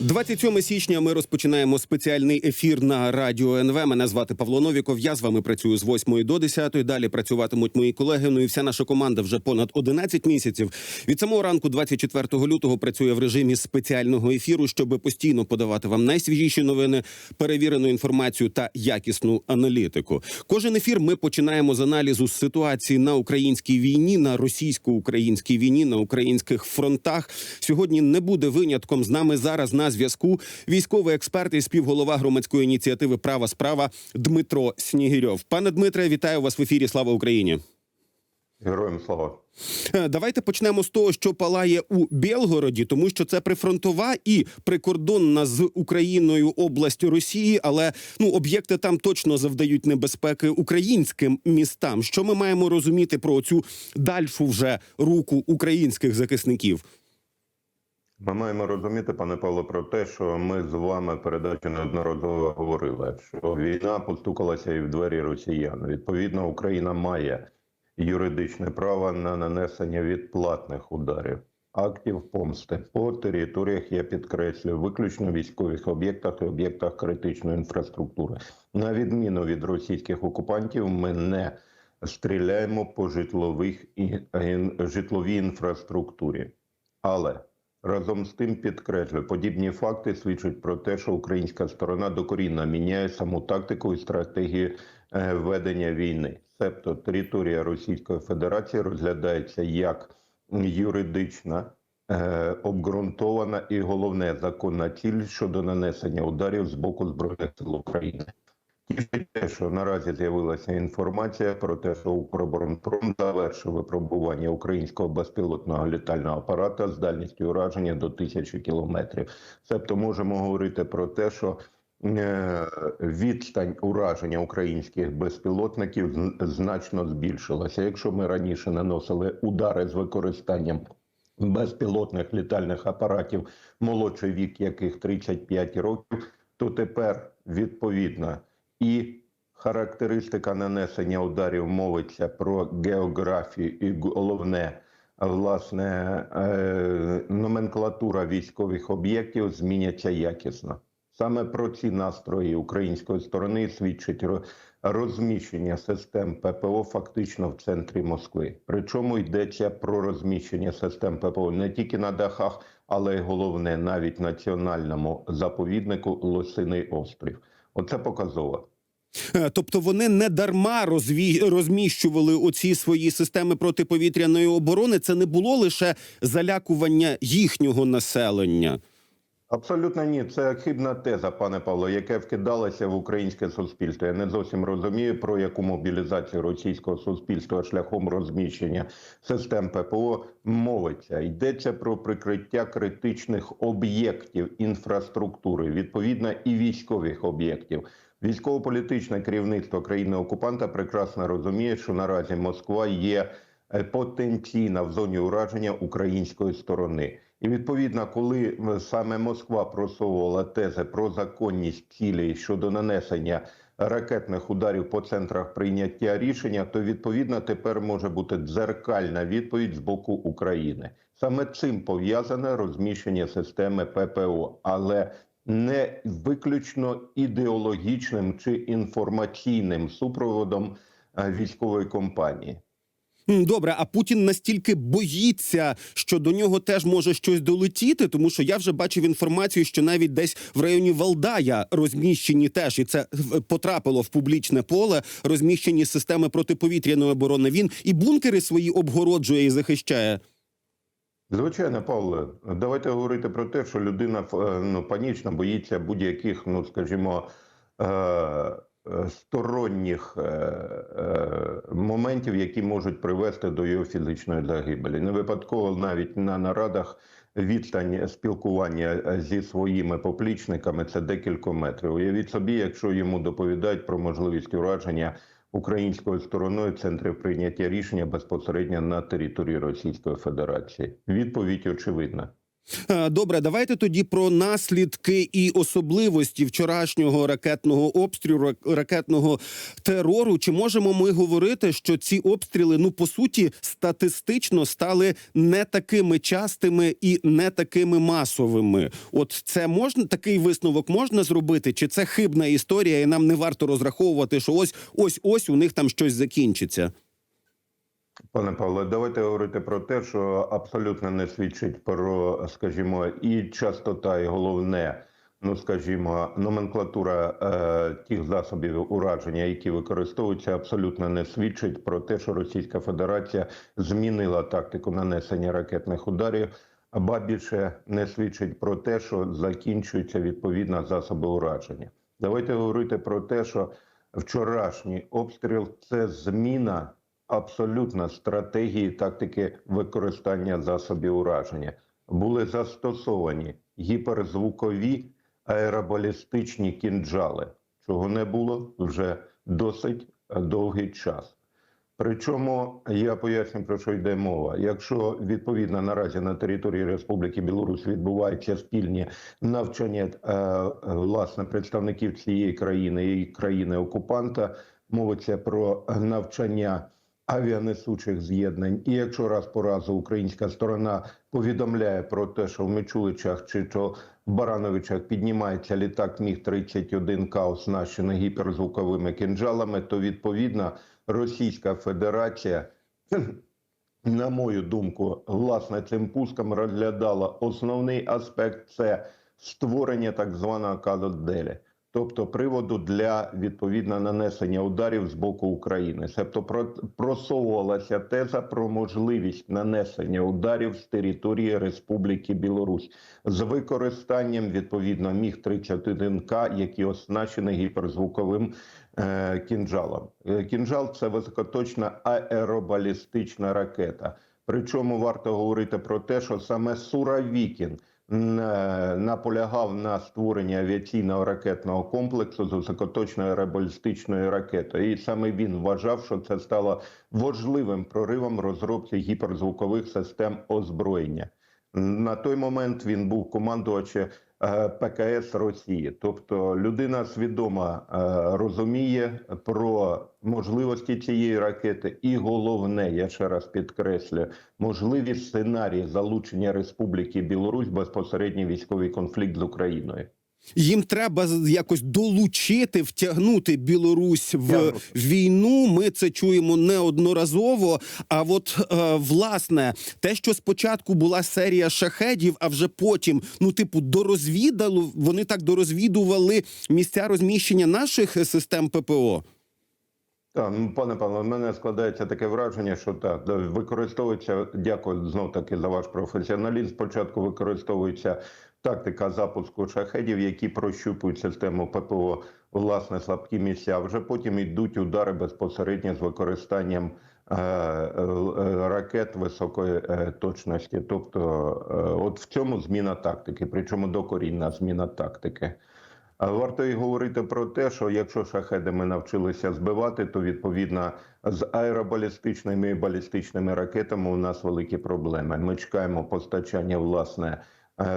27 січня ми розпочинаємо спеціальний ефір на радіо НВ. Мене звати Павло Новіков. Я з вами працюю з 8 до 10. Далі працюватимуть мої колеги. Ну і вся наша команда вже понад 11 місяців. Від самого ранку, 24 лютого, працює в режимі спеціального ефіру, щоб постійно подавати вам найсвіжіші новини, перевірену інформацію та якісну аналітику. Кожен ефір ми починаємо з аналізу ситуації на українській війні, на російсько-українській війні, на українських фронтах. Сьогодні не буде винятком. З нами зараз на зв'язку військовий експерт і співголова громадської ініціативи Права справа Дмитро Снігирьов. Пане Дмитре, вітаю вас в ефірі. Слава Україні. Героям слава. Е, Давайте почнемо з того, що палає у Білгороді, тому що це прифронтова і прикордонна з Україною область Росії, але ну об'єкти там точно завдають небезпеки українським містам. Що ми маємо розуміти про цю дальшу вже руку українських захисників? Ми маємо розуміти, пане Павло, про те, що ми з вами передачі неодноразово говорили, що війна постукалася і в двері росіян. Відповідно, Україна має юридичне право на нанесення відплатних ударів, актів помсти по територіях, я підкреслюю, виключно військових об'єктах і об'єктах критичної інфраструктури. На відміну від російських окупантів, ми не стріляємо по житлових і житловій інфраструктурі. Але Разом з тим підкреслюю, подібні факти свідчать про те, що українська сторона докорінно міняє саму тактику і стратегію е, ведення війни. Себто територія Російської Федерації розглядається як юридична, е, обґрунтована і головне законна ціль щодо нанесення ударів з боку збройних сил України. Тішить що наразі з'явилася інформація про те, що Укроборонпром завершив випробування українського безпілотного літального апарата з дальністю ураження до тисячі кілометрів. Тобто можемо говорити про те, що е, відстань ураження українських безпілотників значно збільшилася. Якщо ми раніше наносили удари з використанням безпілотних літальних апаратів, молодший вік яких 35 років, то тепер відповідно і характеристика нанесення ударів мовиться про географію і головне. Власне, е, номенклатура військових об'єктів зміняться якісно. Саме про ці настрої української сторони свідчить розміщення систем ППО фактично в центрі Москви. Причому йдеться про розміщення систем ППО не тільки на дахах, але й головне навіть національному заповіднику Лосиний острів. Оце показово. Е, Тобто вони не дарма розві... розміщували оці свої системи протиповітряної оборони. Це не було лише залякування їхнього населення. Абсолютно ні, це хибна теза, пане Павло, яке вкидалося в українське суспільство. Я не зовсім розумію, про яку мобілізацію російського суспільства шляхом розміщення систем ППО мовиться. Йдеться про прикриття критичних об'єктів інфраструктури, відповідно, і військових об'єктів. Військово-політичне керівництво країни-окупанта прекрасно розуміє, що наразі Москва є потенційна в зоні ураження української сторони. І відповідно, коли саме Москва просовувала тези про законність цілей щодо нанесення ракетних ударів по центрах прийняття рішення, то відповідно тепер може бути дзеркальна відповідь з боку України. Саме цим пов'язане розміщення системи ППО, але не виключно ідеологічним чи інформаційним супроводом е, військової компанії. Добре, а Путін настільки боїться, що до нього теж може щось долетіти, тому що я вже бачив інформацію, що навіть десь в районі Валдая розміщені теж, і це потрапило в публічне поле. Розміщені системи протиповітряної оборони. Він і бункери свої обгороджує і захищає. Звичайно, Павле, давайте говорити про те, що людина е, ну, панічно боїться будь-яких, ну скажімо, е, сторонніх е, е, моментів, які можуть привести до його фізичної загибелі. Не випадково навіть на нарадах відстань спілкування е, зі своїми поплічниками це декілька метрів. Уявіть собі, якщо йому доповідають про можливість ураження українською стороною центрів прийняття рішення безпосередньо на території Російської Федерації. Відповідь очевидна. Е, Добре, давайте тоді про наслідки і особливості вчорашнього ракетного обстрілу, рак- ракетного терору. Чи можемо ми говорити, що ці обстріли, ну по суті, статистично стали не такими частими і не такими масовими? От це можна такий висновок можна зробити? Чи це хибна історія, і нам не варто розраховувати, що ось ось ось у них там щось закінчиться? Пане Павло, давайте говорити про те, що абсолютно не свідчить про, скажімо, і частота, і головне, ну скажімо, номенклатура е, тих засобів ураження, які використовуються, абсолютно не свідчить про те, що Російська Федерація змінила тактику нанесення ракетних ударів. Ба більше не свідчить про те, що закінчуються відповідно засоби ураження. Давайте говорити про те, що вчорашній обстріл це зміна абсолютно стратегії тактики використання засобів ураження. Були застосовані гіперзвукові аеробалістичні кінджали, чого не було вже досить довгий час. Причому я поясню про що йде мова. Якщо відповідно наразі на території Республіки Білорусь відбуваються спільні навчання е, е, власне представників цієї країни і країни окупанта, мовиться про навчання авіанесучих з'єднань. І якщо раз по разу українська сторона повідомляє про те, що в Мичуличах чи то в Барановичах піднімається літак Міг 31 к оснащений гіперзвуковими кинджалами, то відповідно Російська Федерація. На мою думку, власне, цим пуском розглядала основний аспект це створення так званого казоделі, тобто приводу для відповідно нанесення ударів з боку України. Про- просовувалася теза про можливість нанесення ударів з території Республіки Білорусь з використанням відповідно міг 31 к які оснащені гіперзвуковим е, кінжалом. Е, Кінжал це високоточна аеробалістична ракета. Причому варто говорити про те, що саме Суравікін наполягав на створенні авіаційного ракетного комплексу з високоточною аеробалістичною ракетою. І саме він вважав, що це стало важливим проривом розробці гіперзвукових систем озброєння. На той момент він був командувачем е, ПКС Росії, тобто людина свідомо е, розуміє про можливості цієї ракети, і головне, я ще раз підкреслю, можливі сценарії залучення Республіки Білорусь безпосередньо військовий конфлікт з Україною. Їм треба якось долучити, втягнути Білорусь в війну. Ми це чуємо неодноразово. А от е, власне, те, що спочатку була серія шахедів, а вже потім, ну, типу, дорозвідало, вони так дорозвідували місця розміщення наших систем ППО. Так, ну, пане Павло, в мене складається таке враження, що так використовується. Дякую знов таки за ваш професіоналізм. Спочатку використовується тактика запуску шахедів, які прощупують систему ППО власне слабкі місця. Вже потім йдуть удари безпосередньо з використанням е, е, е, ракет високої е, точності. Тобто, е, от в цьому зміна тактики, причому докорінна зміна тактики. Варто і говорити про те, що якщо шахеди ми навчилися збивати, то відповідно з аеробалістичними і балістичними ракетами у нас великі проблеми. Ми чекаємо постачання власне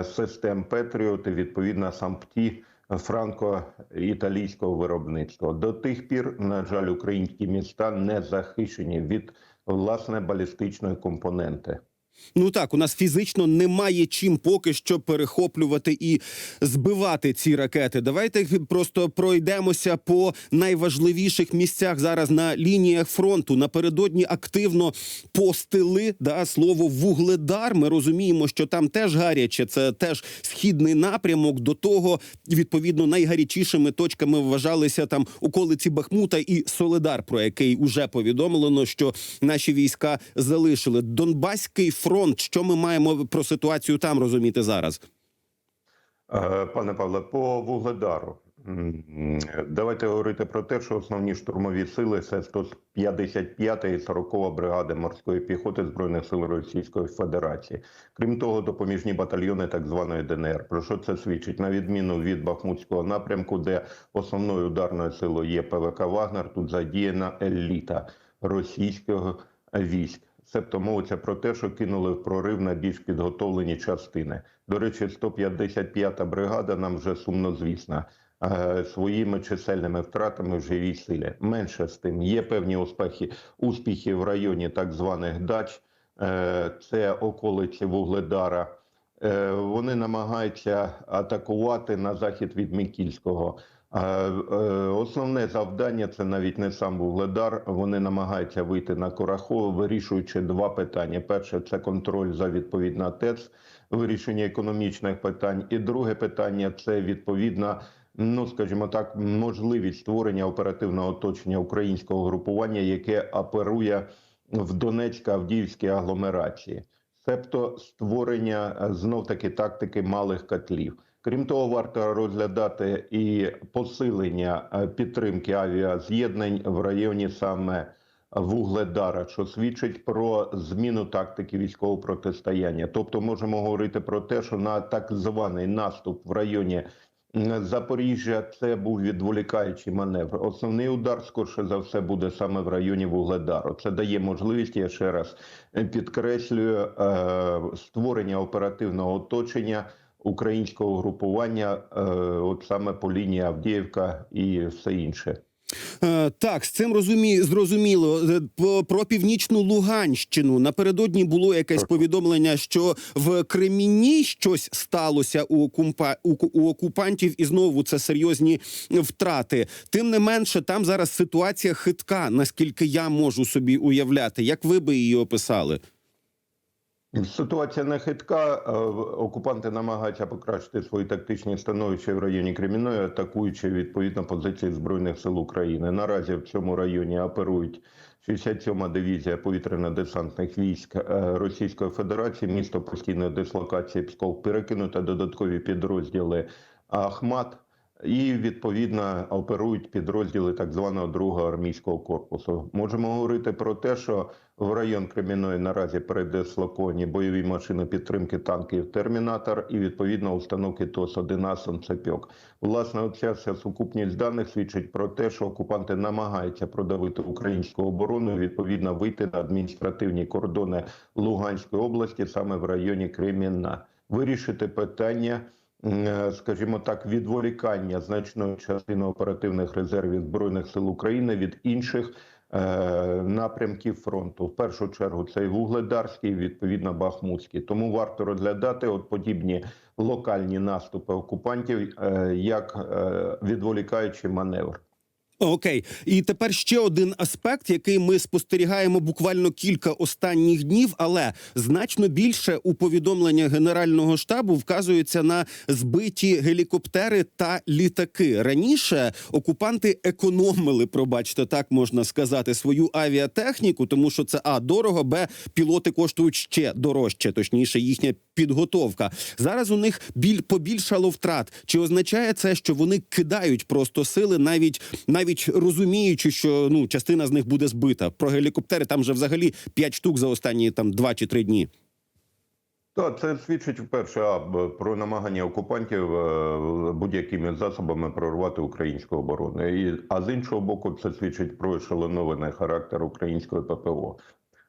систем Петріот і відповідно сампті франко-італійського виробництва. До тих пір, на жаль, українські міста не захищені від власне балістичної компоненти. Ну так, у нас фізично немає чим поки що перехоплювати і збивати ці ракети. Давайте просто пройдемося по найважливіших місцях зараз на лініях фронту. Напередодні активно постили да слово вугледар. Ми розуміємо, що там теж гаряче. Це теж східний напрямок. До того відповідно найгарячішими точками вважалися там околиці Бахмута і Соледар, про який уже повідомлено, що наші війська залишили Донбаський фронт. Що ми маємо про ситуацію там розуміти зараз? Е, Пане Павле, по Вугледару. Давайте говорити про те, що основні штурмові сили це 155 і 40 бригади морської піхоти Збройних сил Російської Федерації. Крім того, допоміжні батальйони так званої ДНР. Про що це свідчить? На відміну від Бахмутського напрямку, де основною ударною силою є ПВК Вагнер, тут задіяна еліта російського військ. Себто мовиться про те, що кинули в прорив на більш підготовлені частини. До речі, 155-та бригада нам вже сумно звісна е, своїми чисельними втратами в живій силі. Менше з тим є певні успіхи, успіхи в районі так званих дач. Е, Це околиці Вугледара. Е, Вони намагаються атакувати на захід від Мікільського. Е, Основне завдання це навіть не сам Вугледар. Вони намагаються вийти на Корахове, вирішуючи два питання: перше це контроль за відповідна ТЕЦ, вирішення економічних питань. І друге питання це відповідна. Ну, скажімо так, можливість створення оперативного оточення українського групування, яке оперує в Донецько-Авдіївській агломерації, себто створення знов таки тактики малих котлів. Крім того, варто розглядати і посилення е, підтримки авіаз'єднань в районі саме Вугледара, що свідчить про зміну тактики військового протистояння. Тобто, можемо говорити про те, що на так званий наступ в районі Запоріжжя це був відволікаючий маневр. Основний удар, скорше за все, буде саме в районі Вугледару. Це дає можливість, я ще раз е, підкреслюю, е, створення оперативного оточення українського групування, е, от саме по лінії Авдіївка і все інше. Е, Так, з цим розумі... зрозуміло. Е, Про північну Луганщину напередодні було якесь повідомлення, що в Кремінні щось сталося у, окупа... у окупантів, і знову це серйозні втрати. Тим не менше, там зараз ситуація хитка, наскільки я можу собі уявляти. Як ви би її описали? Ситуація не хитка. Окупанти намагаються покращити свої тактичні становища в районі Кремінної, атакуючи відповідно позиції збройних сил України. Наразі в цьому районі оперують 67-ма дивізія повітряно-десантних військ е, Російської Федерації. Місто постійної дислокації Псков перекинуто додаткові підрозділи Ахмат. І відповідно оперують підрозділи так званого другого армійського корпусу. Можемо говорити про те, що в район Креміної наразі передислоковані бойові машини підтримки танків Термінатор і відповідно установки ТОС-1 «Асон Цепьок». Власне, оця вся сукупність даних свідчить про те, що окупанти намагаються продавити українську оборону, відповідно вийти на адміністративні кордони Луганської області саме в районі Кремінна, вирішити питання скажімо так, відволікання значної частини оперативних резервів збройних сил України від інших е, напрямків фронту. В першу чергу це і Вугледарський, відповідно Бахмутський. Тому варто розглядати от подібні локальні наступи окупантів е, як е, відволікаючий маневр. Окей, і тепер ще один аспект, який ми спостерігаємо буквально кілька останніх днів, але значно більше у повідомлення Генерального штабу вказується на збиті гелікоптери та літаки. Раніше окупанти економили, пробачте, так можна сказати, свою авіатехніку, тому що це а дорого, б пілоти коштують ще дорожче, точніше, їхня підготовка. Зараз у них біль побільшало втрат. Чи означає це, що вони кидають просто сили, навіть навіть розуміючи, що ну частина з них буде збита? Про гелікоптери там вже взагалі 5 штук за останні там 2 чи 3 дні. Так, це свідчить вперше а, про намагання окупантів е, будь-якими засобами прорвати українську оборону. І, а з іншого боку, це свідчить про ешелонований характер української ППО.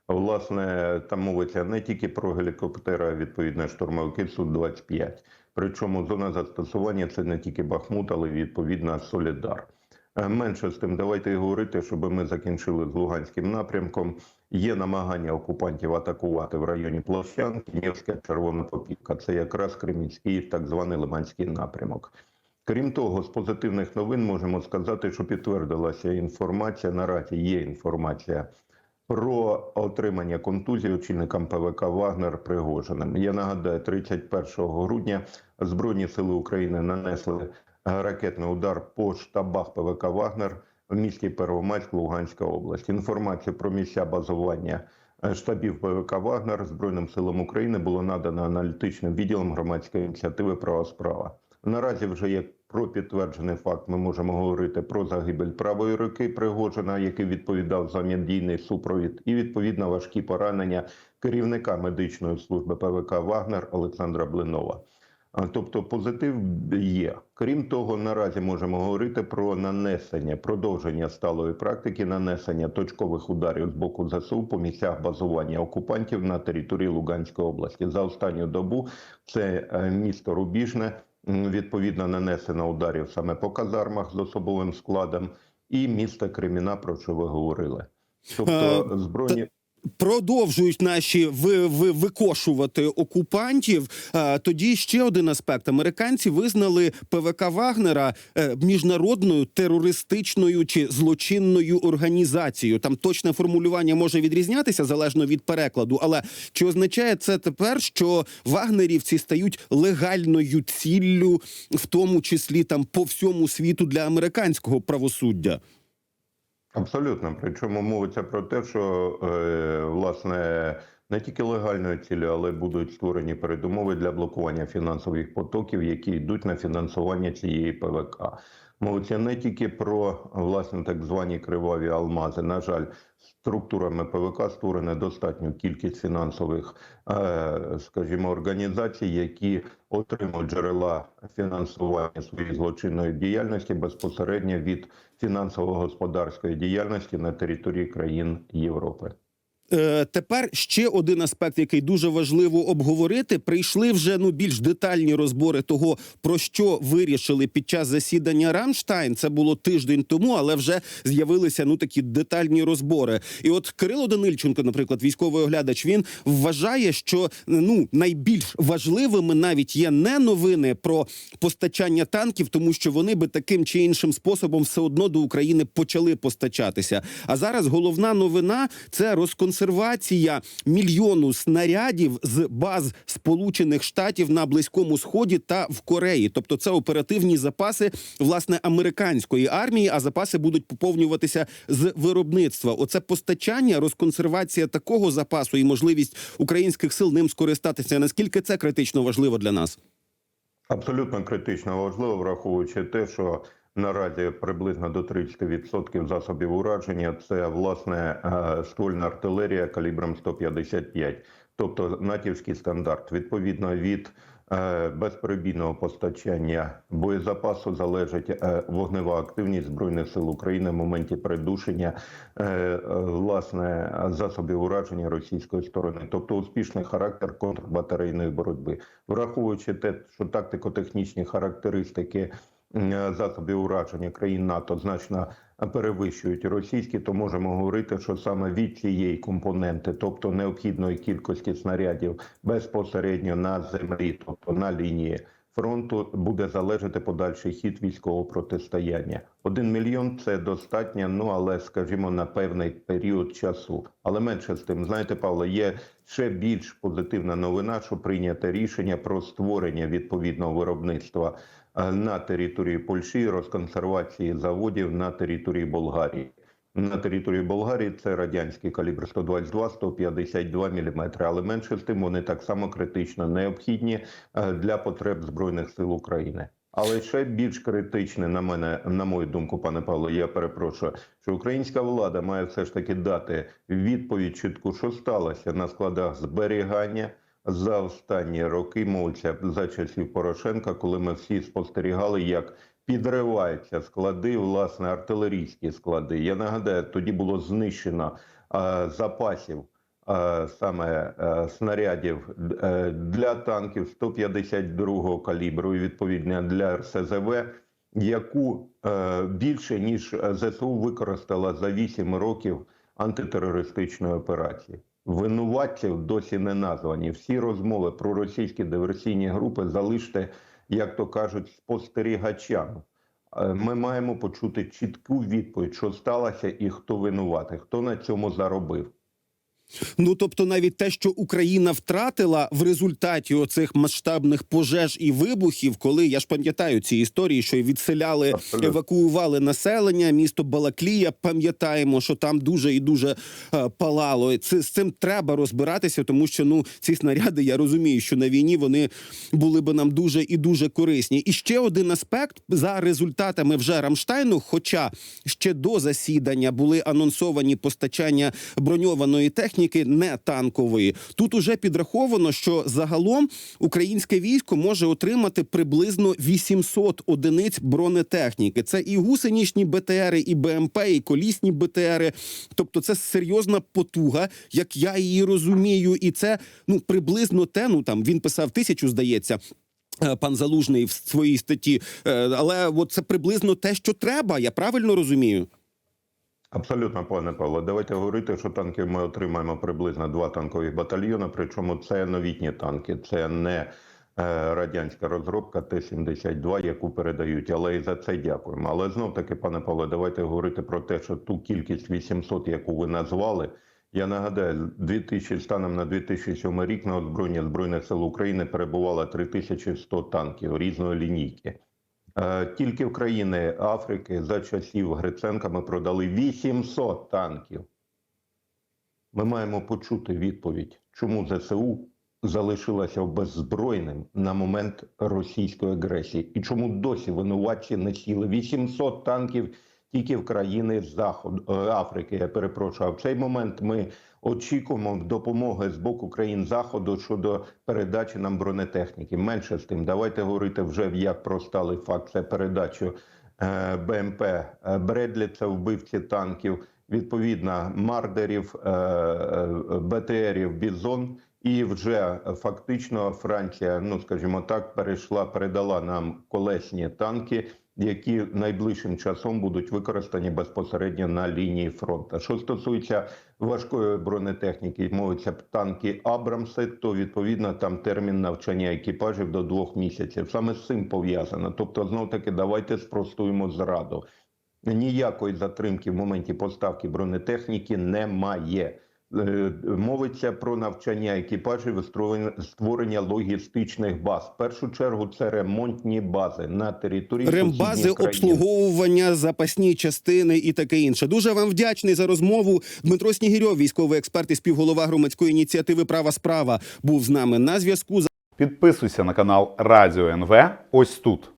Власне, там мовиться не тільки про гелікоптери, а відповідно штурмовики Су-25. Причому зона застосування це не тільки Бахмут, але й відповідно Солідар. Е, Менше з тим, давайте говорити, щоб ми закінчили з Луганським напрямком. Є намагання окупантів атакувати в районі Площанки, Нєвська, Червона Попівка. Це якраз Кремінський, так званий Лиманський напрямок. Крім того, з позитивних новин можемо сказати, що підтвердилася інформація. Наразі є інформація про отримання контузії очільникам ПВК Вагнер Пригожиним. Я нагадаю, 31 грудня Збройні сили України нанесли ракетний удар по штабах ПВК Вагнер в місті Первомайськ, Луганська область. Інформацію про місця базування е, штабів ПВК Вагнер Збройним силам України було надано аналітичним відділом громадської ініціативи Права справа. Наразі вже є про підтверджений факт. Ми можемо говорити про загибель правої руки Пригожина, який відповідав за медійний супровід, і відповідно важкі поранення керівника медичної служби ПВК Вагнер Олександра Блинова. Тобто позитив є. Крім того, наразі можемо говорити про нанесення, продовження сталої практики нанесення точкових ударів з боку ЗСУ по місцях базування окупантів на території Луганської області. За останню добу це е, місто Рубіжне. Відповідно, нанесено ударів саме по казармах з особовим складом, і місто Креміна, про що ви говорили. Тобто збройні Продовжують наші ви, ви, викошувати окупантів. А, тоді ще один аспект: американці визнали ПВК Вагнера е, міжнародною терористичною чи злочинною організацією. Там точне формулювання може відрізнятися залежно від перекладу. Але чи означає це тепер, що вагнерівці стають легальною ціллю, в тому числі там по всьому світу для американського правосуддя? Абсолютно. Причому мовиться про те, що е, власне не тільки легальної цілі, але будуть створені передумови для блокування фінансових потоків, які йдуть на фінансування цієї ПВК. Мовиться не тільки про власне так звані криваві алмази. На жаль, структурами ПВК створена достатню кількість фінансових, е, скажімо, організацій, які отримують джерела фінансування своєї злочинної діяльності безпосередньо від фінансово-господарської діяльності на території країн Європи. Е, тепер ще один аспект, який дуже важливо обговорити. Прийшли вже ну більш детальні розбори того, про що вирішили під час засідання Рамштайн. Це було тиждень тому, але вже з'явилися ну такі детальні розбори. І от Кирило Данильченко, наприклад, військовий оглядач, він вважає, що ну найбільш важливими навіть є не новини про постачання танків, тому що вони би таким чи іншим способом все одно до України почали постачатися. А зараз головна новина це розконсервація мільйону снарядів з баз Сполучених Штатів на Близькому Сході та в Кореї. Тобто, це оперативні запаси власне американської армії, а запаси будуть поповнюватися з виробництва. Оце постачання, розконсервація такого запасу і можливість українських сил ним скористатися. Наскільки це критично важливо для нас? Абсолютно критично важливо, враховуючи те, що наразі приблизно до 30% засобів ураження. Це власне е, ствольна артилерія калібром 155, тобто натівський стандарт. Відповідно від е, безперебійного постачання боєзапасу залежить е, вогнева активність збройних сил України в моменті придушення власне засобів ураження російської сторони, тобто успішний характер контрбатарейної боротьби, враховуючи те, що тактико-технічні характеристики засобів ураження країн НАТО значно перевищують російські, то можемо говорити, що саме від цієї компоненти, тобто необхідної кількості снарядів безпосередньо на землі, тобто на лінії фронту, буде залежати подальший хід військового протистояння. Один мільйон це достатньо, ну але скажімо на певний період часу. Але менше з тим, знаєте, Павло, є ще більш позитивна новина, що прийнято рішення про створення відповідного виробництва е, на території Польщі, розконсервації заводів на території Болгарії. На території Болгарії це радянський калібр 122-152 мм, але менше з тим вони так само критично необхідні е, для потреб збройних сил України. Але ще більш критичне на мене, на мою думку, пане Павло, я перепрошую, що українська влада має все ж таки дати відповідь чітку, що сталося на складах зберігання за останні роки, мовиться за часів Порошенка, коли ми всі спостерігали, як підриваються склади, власне, артилерійські склади. Я нагадаю, тоді було знищено е, запасів е, саме е, снарядів для танків 152-го калібру і відповідно для РСЗВ, яку більше ніж ЗСУ використала за 8 років антитерористичної операції. Винуватців досі не названі. Всі розмови про російські диверсійні групи залиште, як то кажуть, спостерігачам. Е, Ми маємо почути чітку відповідь, що сталося і хто винуватий, хто на цьому заробив. Ну тобто, навіть те, що Україна втратила в результаті оцих масштабних пожеж і вибухів, коли я ж пам'ятаю ці історії, що відселяли, Абсолютно. евакуювали населення, місто Балаклія. Пам'ятаємо, що там дуже і дуже е, палало. Це з цим треба розбиратися, тому що ну ці снаряди, я розумію, що на війні вони були би нам дуже і дуже корисні. І ще один аспект за результатами вже Рамштайну, хоча ще до засідання були анонсовані постачання броньованої техніки. Техніки не танкової. Тут уже підраховано, що загалом українське військо може отримати приблизно 800 одиниць бронетехніки. Це і гусеничні БТРи, і БМП, і колісні БТРи. Тобто, це серйозна потуга, як я її розумію, і це ну приблизно те. Ну там він писав тисячу, здається. е, Пан Залужний в своїй статті, Е, але от це приблизно те, що треба. Я правильно розумію? Абсолютно, пане Павло. Давайте говорити, що танків ми отримаємо приблизно два танкові батальйони. Причому це новітні танки, це не е, радянська розробка Т-72, яку передають. Але і за це дякуємо. Але знов таки, пане Павло, давайте говорити про те, що ту кількість 800, яку ви назвали. Я нагадаю, 2000, станом на 2007 рік на озброєння збройних сил України перебувало 3100 танків різної лінійки. Е, Тільки в країни Африки за часів Гриценка ми продали 800 танків. Ми маємо почути відповідь, чому ЗСУ залишилося беззбройним на момент російської агресії, і чому досі винуватці не сіли 800 танків тільки в країни Заходу е, Африки. Я перепрошую. А в цей момент ми очікуємо допомоги з боку країн Заходу щодо передачі нам бронетехніки. Менше з тим, давайте говорити вже як про сталий факт. Це передачу е, БМП е, Бредлі, це вбивці танків. Відповідно, мардерів, е, БТРів Бізон, і вже фактично Франція, ну скажімо так, перейшла, передала нам колесні танки, які найближчим часом будуть використані безпосередньо на лінії фронту. Що стосується важкої бронетехніки, мовиться танки Абрамси, то відповідно там термін навчання екіпажів до двох місяців. Саме з цим пов'язано. Тобто, знов таки, давайте спростуємо зраду. Ніякої затримки в моменті поставки бронетехніки немає. Е, Мовиться про навчання екіпажів і створення- логістичних баз. В першу чергу це ремонтні бази на території Рембази, обслуговування, запасні частини і таке інше. Дуже вам вдячний за розмову. Дмитро Снігірьов, військовий експерт і співголова громадської ініціативи Права справа, був з нами на зв'язку. Підписуйся на канал Радіо НВ ось тут.